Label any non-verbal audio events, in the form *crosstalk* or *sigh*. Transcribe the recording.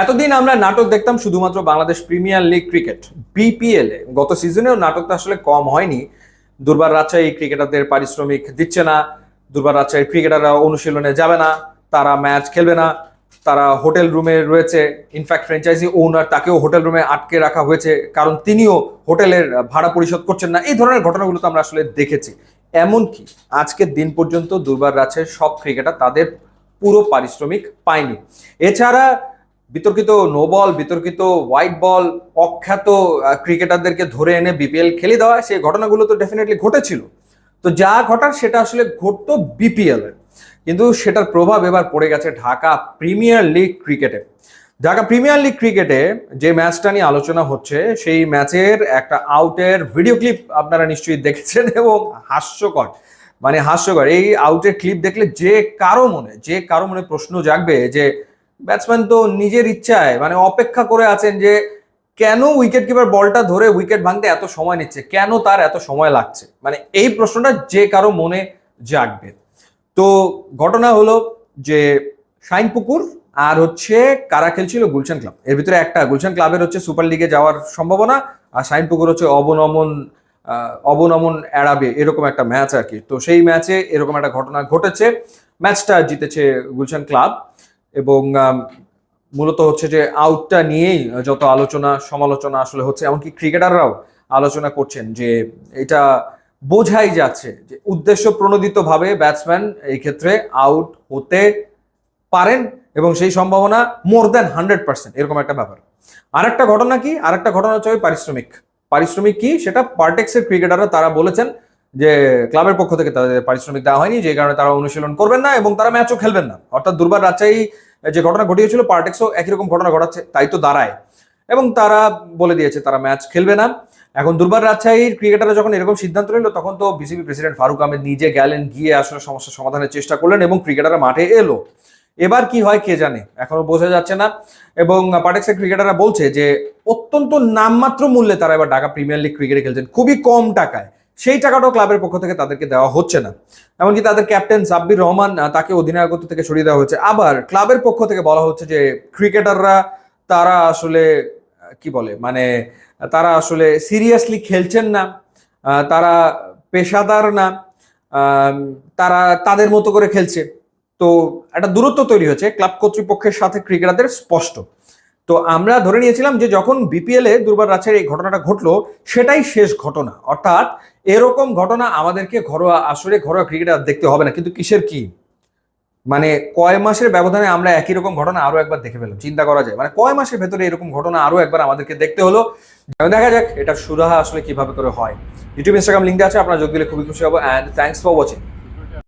এতদিন আমরা নাটক দেখতাম শুধুমাত্র Bangladesh premier league cricket, BPL এ। গত সিজনেও নাটকটা আসলে কম হয়নি। দুর্বার রাজশাহী ক্রিকেটারদের পারিশ্রমিক দিচ্ছে না, দুর্বার রাজশাহী ক্রিকেটাররা অনুশীলনে যাবে না, তারা ম্যাচ খেলবে না, তারা হোটেল রুমে রয়েছে। ইনফ্যাক্ট ফ্র্যাঞ্চাইজি ওনার তাকেও হোটেল রুমে আটকে রাখা হয়েছে, কারণ তিনিও হোটেলের ভাড়া পরিশোধ করছেন না। এই ধরনের ঘটনাগুলো তো আমরা আসলে দেখেছি। এমনকি আজকের দিন পর্যন্ত দুর্বার রাজশাহীর সব ক্রিকেটার তাদের পুরো পারিশ্রমিক পায়নি। এছাড়া বিতর্কিত নো বল বিতর্কিত হোয়াইট বল অখ্যাত ক্রিকেটারদেরকে ধরে এনে বিপিএল খেলে দেওয়া, সেই ঘটনাগুলো তো ডেফিনেটলি ঘটেছিল। তো যা ঘটার সেটা আসলে ঘটতো বিপিএল কিন্তু সেটার প্রভাব এবার পড়ে গেছে ঢাকা প্রিমিয়ার লিগ ক্রিকেটে ঢাকা প্রিমিয়ার লিগ ক্রিকেটে যে ম্যাচটা নিয়ে আলোচনা হচ্ছে, সেই ম্যাচের একটা আউটের ভিডিও ক্লিপ আপনারা নিশ্চয়ই দেখেছেন *laughs* এবং হাস্যকর। মানে হাস্যকর। এই আউটের ক্লিপ দেখলে যে কারও মনে, যে কারও মনে প্রশ্ন জাগবে যে ব্যাটসম্যান তো নিজের ইচ্ছায় মানে অপেক্ষা করে আছেন যে কেন উইকেট কিপার বলটা ধরে উইকেট ভাঙতে এত সময় নিচ্ছে? কেন তার এত সময় লাগছে? মানে এই প্রশ্নটা যে কারও মনে জাগবে। তো ঘটনা হলো যে শাইনপুকুর আর হচ্ছে কারা খেলছিল? গুলশান ক্লাব। এর ভিতরে একটা, গুলশান ক্লাবের হচ্ছে সুপার লিগে যাওয়ার সম্ভাবনা আর শাইনপুকুর হচ্ছে অবনমন অবনমন এড়াবে এরকম একটা ম্যাচ আর কি। তো সেই ম্যাচে এরকম একটা ঘটনা ঘটেছে। ম্যাচটা জিতেছে গুলশান ক্লাব। এবং মূলত হচ্ছে যে আউটটা নিয়েই যত আলোচনা, সমালোচনা আসলে হচ্ছে, এমনকি ক্রিকেটাররাও আলোচনা করছেন যে এটা বোঝাই যাচ্ছে যে উদ্দেশ্য প্রণোদিতভাবে ব্যাটসম্যান এই ক্ষেত্রে আউট হতে পারেন এবং সেই সম্ভাবনা মোর দ্যান হান্ড্রেড পার্সেন্ট এরকম একটা ব্যাপার। আর একটা ঘটনা কি? আরেকটা ঘটনা হচ্ছে পারিশ্রমিক। পারিশ্রমিক কি? সেটা পার্টেক্সের ক্রিকেটাররা তারা বলেছেন যে ক্লাবের পক্ষ থেকে তাদের পারিশ্রমিক দেওয়া হয়নি, যে কারণে তারা অনুশীলন করবেন না এবং তারা ম্যাচও খেলবেন না। অর্থাৎ দুর্বার রাজশাহী যে ঘটনা ঘটিয়েছিল, পার্টেক্সও একই রকম ঘটনা ঘটাচ্ছে, তাই তো দাঁড়ায়। এবং তারা বলে দিয়েছে, তারা ম্যাচ খেলবে না। এখন দুর্বার রাজশাহীর ক্রিকেটাররা যখন এরকম সিদ্ধান্ত নিল, তখন তো বিসিবি প্রেসিডেন্ট ফারুক আহমেদ নিজে গেলেন গিয়ে আসলে সমস্যার সমাধানের চেষ্টা করলেন এবং ক্রিকেটাররা মাঠে এলো। এবার কি হয় কে জানে? এখনও বোঝা যাচ্ছে না। এবং পাটেক্সের ক্রিকেটাররা বলছে যে, অত্যন্ত নামমাত্র মূল্যে তারা এবার ঢাকা প্রিমিয়ার লিগ ক্রিকেটে খেলছেন। খুবই কম টাকায়। সেই টাকাটাও ক্লাবের পক্ষ থেকে তাদেরকে দেওয়া হচ্ছে না। এমনকি তাদের ক্যাপ্টেন সাব্বির রহমান তাকে অধিনায়কত্ব থেকে সরিয়ে দেওয়া হচ্ছে আবার ক্লাবের পক্ষ থেকে বলা হচ্ছে যে, ক্রিকেটাররা তারা আসলে কি বলে মানে তারা আসলে সিরিয়াসলি খেলছেন না তারা পেশাদার না তারা তাদের মতো করে খেলছে। তো একটা দূরত্ব তৈরি হয়েছে। ক্লাব কর্তৃপক্ষের সাথে ক্রিকেটারদের স্পষ্ট। তো আমরা ধরে নিয়েছিলাম যে যখন বিপিএল এ দুর্বার রাজের এই ঘটনাটা ঘটলো, সেটাই শেষ ঘটনা। অর্থাৎ এরকম ঘটনা আমাদেরকে ঘরোয়া আসলে ঘরোয়া ক্রিকেটার দেখতে হবে না। কিন্তু কিসের কি? মানে কয় মাসের ব্যবধানে আমরা একই রকম ঘটনা আরও একবার দেখে ফেলাম চিন্তা করা যায়। মানে কয় মাসের ভেতরে এরকম ঘটনা আরও একবার আমাদেরকে দেখতে হলো। দেখা যাক এটার সুরাহা আসলে কীভাবে করে হয়। ইউটিউব ইনস্টাগ্রাম লিঙ্ক আছে, আপনারা যোগ দিলে খুবই খুশি হব। And thanks for watching